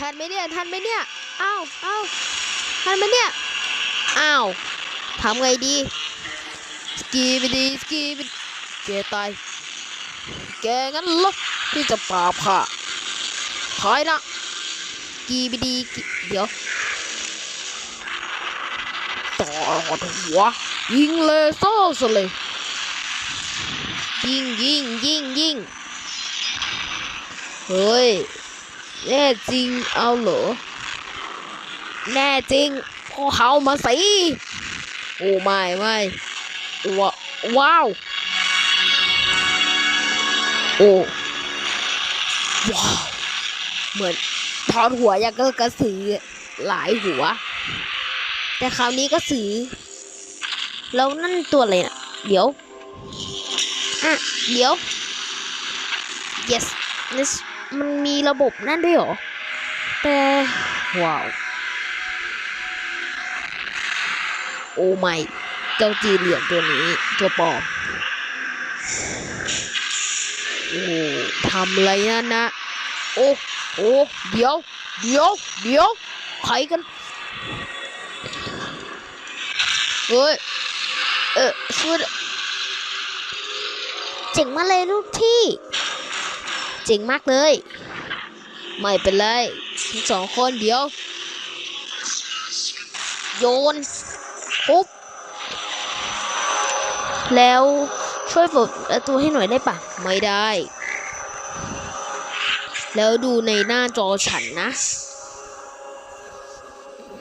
ทันไหมเนี่ยทันไหมเนี่ยอ้าวอ้าวทันไหมเนี่ยอ้าวทำไงดีสกีไปดีสกีไปแกตายแกงั้นเหรอที่จะปราบค่ะถอยนะสกีไปดีเดี๋ยวต่อหัวยิงเลเซอร์ซะเลยยิงยิงยิงยิงเฮ้ย แน่จริงเอาเหรอ แน่จริงพอเขามาสิ โอ้ไม่ไม่ว้าว้าวโอ้ว้าว เหมือนถอดหัวอย่างก็กระสือหลายหัว แต่คราวนี้ก็สือ แล้วนั่นตัวอะไรนะเดี๋ยว อะ เดี๋ยว yes this มันมีระบบนั่นด้วยเหรอ แต่ ว้าว โอ้ไม่เจ้าจีเหลืองตัวนี้ตัวปลอม โอ้ทำอะไรนั่นนะ โอ้โอ้เดี๋ยว เดี๋ยว เดี๋ยวใครกัน เฮ้ย เออช่วยเจ๋งมาเลยลูกพี่ เจ๋งมากเลย ไม่เป็นไรทั้งสองคนเดี๋ยว โยนปุ๊บ แล้วช่วยเปิดประตูให้หน่อยได้ปะไม่ได้ แล้วดูในหน้าจอฉันนะ